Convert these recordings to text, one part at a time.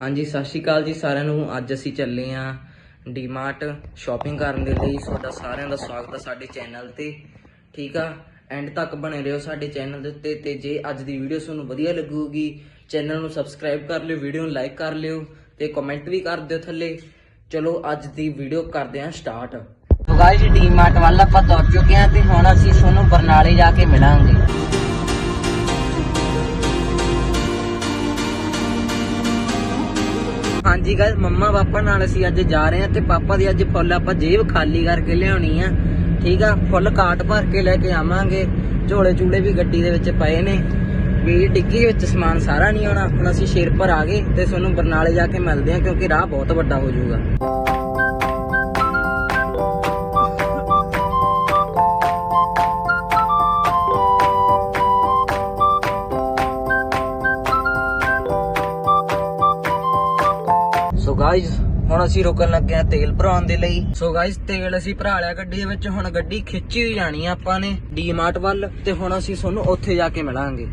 ਹਾਂਜੀ, ਸਤਿ ਸ਼੍ਰੀ ਅਕਾਲ ਜੀ ਸਾਰਿਆਂ ਨੂੰ। ਅੱਜ ਅਸੀਂ ਚੱਲੇ ਆਂ ਡੀਮਾਰਟ ਸ਼ਾਪਿੰਗ ਕਰਨ ਦੇ ਲਈ। ਤੁਹਾਡਾ ਸਾਰਿਆਂ ਦਾ ਸਵਾਗਤ ਹੈ ਸਾਡੇ ਚੈਨਲ ਤੇ। ਠੀਕ ਆ? ਐਂਡ ਤੱਕ ਬਣੇ ਰਹੋ ਸਾਡੇ ਚੈਨਲ ਦੇ ਉੱਤੇ ਤੇ ਜੇ ਅੱਜ ਦੀ ਵੀਡੀਓ ਤੁਹਾਨੂੰ ਵਧੀਆ ਲੱਗੂਗੀ, ਚੈਨਲ ਨੂੰ ਸਬਸਕ੍ਰਾਈਬ ਕਰ ਲਿਓ, ਵੀਡੀਓ ਨੂੰ ਲਾਈਕ ਕਰ ਲਿਓ ਤੇ ਕਮੈਂਟ ਵੀ ਕਰ ਦਿਓ ਥੱਲੇ। ਚਲੋ, ਅੱਜ ਦੀ ਵੀਡੀਓ ਕਰਦੇ ਆਂ ਸਟਾਰਟ। ਸੋ ਗਾਇਸ ਡੀਮਾਰਟ ਵੱਲ ਆਪਾਂ ਤੁਰ ਚੁੱਕੇ ਆਂ ਤੇ ਹੁਣ ਅਸੀਂ ਤੁਹਾਨੂੰ ਬਰਨਾਲੇ ਜਾ ਕੇ ਮਿਲਾਂਗੇ। ਹਾਂਜੀ ਗਾਇਸ ਮੰਮਾ ਪਾਪਾ ਨਾਲ ਅਸੀਂ ਅੱਜ ਜਾ ਰਹੇ ਹਾਂ ਤੇ ਪਾਪਾ ਦੀ ਅੱਜ ਫੁੱਲ ਆਪਾਂ ਜੇਬ ਖਾਲੀ ਕਰਕੇ ਲਿਆਉਣੀ ਆ। ਠੀਕ ਆ? ਫੁੱਲ ਕਾਟ ਭਰ ਕੇ ਲੈ ਕੇ ਆਵਾਂਗੇ। ਝੋਲੇ ਚੂਲੇ ਵੀ ਗੱਡੀ ਦੇ ਵਿੱਚ ਪਏ ਨੇ। ਵੀ ਡਿੱਗੀ ਵਿੱਚ ਸਮਾਨ ਸਾਰਾ ਨਹੀਂ ਆਉਣਾ। ਹੁਣ ਅਸੀਂ ਸ਼ੇਰਪੁਰ ਆ ਗਏ ਤੇ ਤੁਹਾਨੂੰ ਬਰਨਾਲੇ ਜਾ ਕੇ ਮਿਲਦੇ ਹਾਂ ਕਿਉਂਕਿ ਰਾਹ ਬਹੁਤ ਵੱਡਾ ਹੋ ਜਾਊਗਾ। ਗਾਇਜ਼ ਹੁਣ ਅਸੀਂ ਰੁਕਣ ਲੱਗੇ ਆ ਤੇਲ ਭਰਾਉਣ ਦੇ ਲਈ। ਸੋ ਗਾਇਜ਼ ਤੇਲ ਅਸੀਂ ਭਰਾ ਲਿਆ ਗੱਡੀ ਦੇ ਵਿੱਚ, ਹੁਣ ਗੱਡੀ ਖਿੱਚੀ ਹੋਈ ਜਾਣੀ ਆ ਆਪਾਂ ਨੇ ਡੀਮਾਰਟ ਵੱਲ, ਤੇ ਹੁਣ ਅਸੀਂ ਤੁਹਾਨੂੰ ਉੱਥੇ ਜਾ ਕੇ ਮਿਲਾਂਗੇ।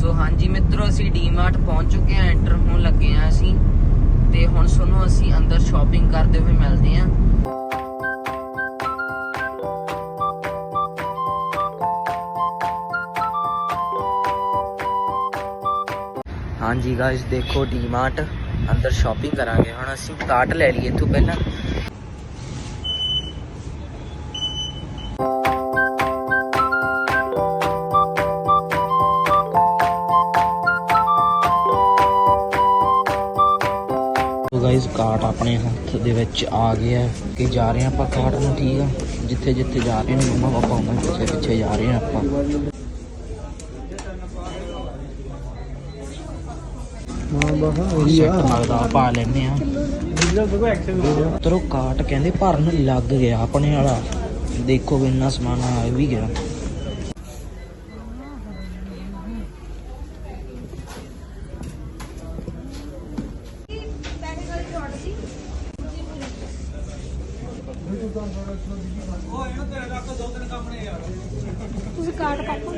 ਸੋ ਹਾਂਜੀ ਮਿੱਤਰੋ, ਅਸੀਂ ਡੀਮਾਰਟ ਪਹੁੰਚ ਚੁੱਕੇ ਹਾਂ ਐਂਟਰ ਹੋਣ ਲੱਗੇ ਹਾਂ ਅਸੀਂ, ਤੇ ਹੁਣ ਤੁਹਾਨੂੰ ਅਸੀਂ ਅੰਦਰ ਸ਼ਾਪਿੰਗ ਕਰਦੇ ਹੋਏ ਮਿਲਦੇ ਹਾਂ। ਹਾਂਜੀ ਗਾਇਸ ਦੇਖੋ ਡੀਮਾਰਟ ਅੰਦਰ ਸ਼ਾਪਿੰਗ ਕਰਾਂਗੇ। ਹੁਣ ਅਸੀਂ ਕਾਰਟ ਲੈ ਲਈਏ ਇੱਥੋਂ ਪਹਿਲਾਂ। ਕਾਟ ਆਪਣੇ ਹੱਥ ਦੇ ਵਿੱਚ ਆ ਗਿਆ ਕਿ ਜਾ ਰਹੇ ਆਪਾਂ ਕਾਰਟ ਨੂੰ, ਠੀਕ ਆ? ਜਿੱਥੇ ਜਿੱਥੇ ਜਾ ਰਹੇ ਨੇ ਮੰਮਾ, ਪਾਪਾ ਉਹਨਾਂ ਪਿੱਛੇ ਪਿੱਛੇ ਜਾ ਰਹੇ ਹਾਂ ਆਪਾਂ। ਸੈੱਟ ਲੱਗਦਾ ਪਾ ਲੈਨੇ ਆ ਤਰੋ ਕਾਟ ਕਹਿੰਦੇ ਭਰਨ ਲੱਗ ਗਿਆ ਆਪਣੇ ਵਾਲਾ। ਦੇਖੋ ਵੀ ਇੰਨਾ ਸਮਾਨ ਆ ਵੀ ਗਿਆ। ਤੁਸੀਂ ਕਾਰਡ ਪਾਪਾ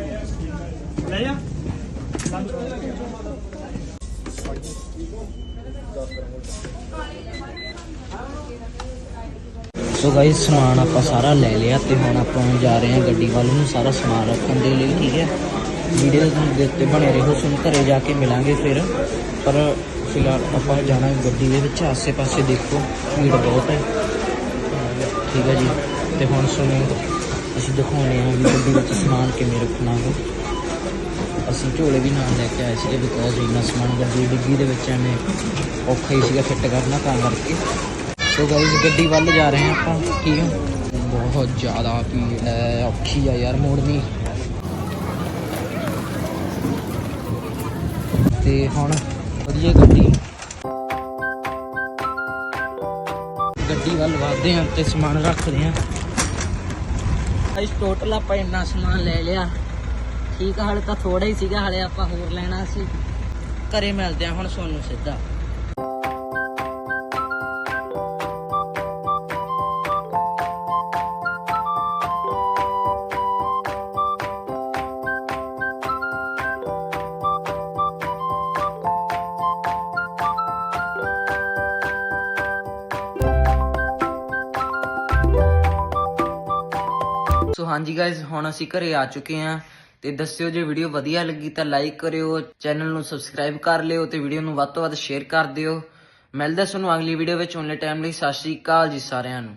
ਸੋ ਗਾਇਸ ਸਮਾਨ ਆਪਾਂ ਸਾਰਾ ਲੈ ਲਿਆ ਤੇ ਹੁਣ ਆਪਾਂ ਜਾ ਰਹੇ ਹਾਂ ਗੱਡੀ ਵੱਲ ਨੂੰ ਸਾਰਾ ਸਮਾਨ ਰੱਖਣ ਦੇ ਲਈ ਠੀਕ ਹੈ? ਵੀਡੀਓ ਦੇ ਉੱਤੇ ਬਣੇ ਰਹੋ ਸੁਣ ਘਰੇ ਜਾ ਕੇ ਮਿਲਾਂਗੇ ਫਿਰ। ਪਰ ਫਿਲਹਾਲ ਆਪਾਂ ਜਾਣਾ ਗੱਡੀ ਦੇ ਵਿੱਚ ਆਸੇ-ਪਾਸੇ ਦੇਖੋ ਭੀੜ ਬਹੁਤ ਹੈ। ਠੀਕ ਹੈ ਜੀ। ਤੇ ਹੁਣ ਸੁਣੋ, ਅਸੀਂ ਦਿਖਾਉਣੇ ਹਾਂ ਵੀ ਗੱਡੀ ਵਿੱਚ ਸਮਾਨ ਕਿਵੇਂ ਰੱਖਣਾ ਹੈ ਅਸੀਂ ਝੋਲੇ ਵੀ ਨਾਲ ਲੈ ਕੇ ਆਏ ਸੀਗੇ ਬਿਕੋਜ਼ ਇੰਨਾ ਸਮਾਨ ਗੱਡੀ ਡਿੱਗੀ ਦੇ ਵਿੱਚ ਐਵੇਂ ਔਖਾ ਹੀ ਸੀਗਾ ਫਿੱਟ ਕਰਨਾ ਤਾਂ ਕਰਕੇ। ਸੋ ਗਾਇਸ ਗੱਡੀ ਵੱਲ ਜਾ ਰਹੇ ਹਾਂ ਆਪਾਂ, ਠੀਕ ਹੈ। ਬਹੁਤ ਜ਼ਿਆਦਾ ਭੀੜ ਹੈ, ਔਖੀ ਆ ਯਾਰ ਮੋੜਨੀ ਤੇ ਹੁਣ ਵਧੀਆ ਗੱਡੀ। ਗੱਡੀ ਹਾਂ ਤੇ ਸਮਾਨ ਰੱਖਦੇ ਹਾਂ। ਇਸ ਟੋਟਲ ਆਪਾਂ ਇੰਨਾ ਸਮਾਨ ਲੈ ਲਿਆ। ਠੀਕ ਆ, ਹਲੇ ਤਾਂ ਥੋੜਾ ਹੀ ਸੀਗਾ, ਹਲੇ ਆਪਾਂ ਹੋਰ ਲੈਣਾ ਸੀ। ਘਰੇ ਮਿਲਦੇ ਹਾਂ ਹੁਣ ਸੋਨੂੰ ਸਿੱਧਾ। ਸੋ ਹਾਂਜੀ ਗਾਇਜ਼ ਹੁਣ ਅਸੀਂ ਘਰੇ ਆ ਚੁੱਕੇ ਹਾਂ ਤੇ ਦੱਸਿਓ ਜੇ ਵੀਡੀਓ ਵਧੀਆ ਲੱਗੀ ਤਾਂ ਲਾਈਕ ਕਰਿਓ ਚੈਨਲ ਨੂੰ ਸਬਸਕ੍ਰਾਈਬ ਕਰ ਲਿਓ ਤੇ ਵੀਡੀਓ ਨੂੰ ਵੱਧ ਤੋਂ ਵੱਧ ਸ਼ੇਅਰ ਕਰ ਦਿਓ। ਮਿਲਦੇ ਤੁਹਾਨੂੰ ਅਗਲੀ ਵੀਡੀਓ ਵਿੱਚ। ਉਹਨੇ ਟਾਈਮ ਲਈ ਸਤਿ ਸ਼੍ਰੀ ਅਕਾਲ ਜੀ ਸਾਰਿਆਂ ਨੂੰ।